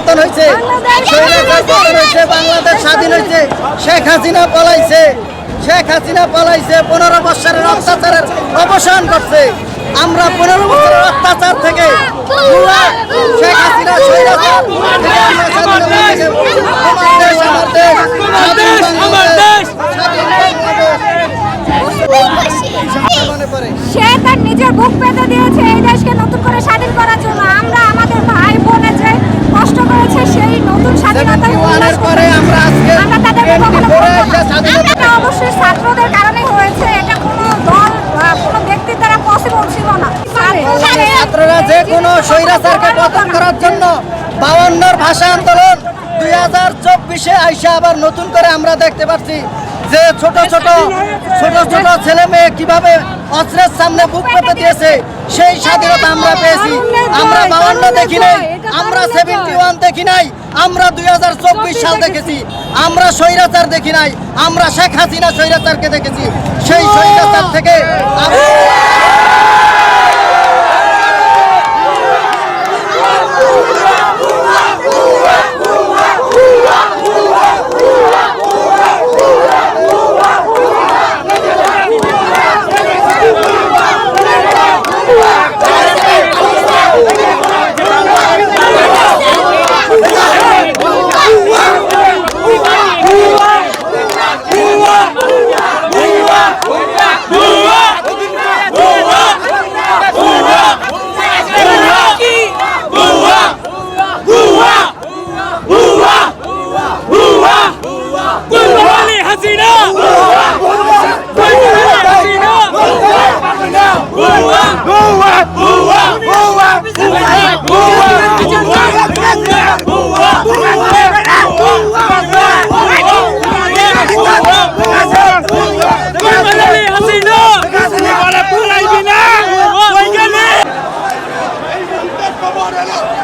পতন হয়েছে। বাংলাদেশ স্বাধীন হয়েছে শেখ হাসিনা পলাইছে। শেখ হাসিনা পলাইছে পনেরো বছরের অত্যাচারের অবসান করছে আমরা পনেরো বছরের অত্যাচার থেকে শেখ হাসিনা এটা অবশ্যই ছাত্ররা যে কোনো স্বৈরাচারকে পতন করার জন্য বাউন্নর ভাষা আন্দোলন দুই হাজার চব্বিশে আইসা আবার নতুন করে আমরা দেখতে পাচ্ছি যে ছোট ছোট ছোট ছোট ছেলে মেয়ে কীভাবে অস্ত্রের সামনে বুক পেতে দিয়েছে, সেই স্বাধীনতা আমরা পেয়েছি। আমরা বাউন্ন দেখি নাই। আমরা সেভেন্টি ওয়ান দেখি নাই আমরা দুই হাজার চব্বিশ সাল দেখেছি। আমরা স্বৈরাচার দেখি নাই আমরা শেখ হাসিনা স্বৈরাচারকে দেখেছি। সেই স্বৈরাচার থেকে Let's go!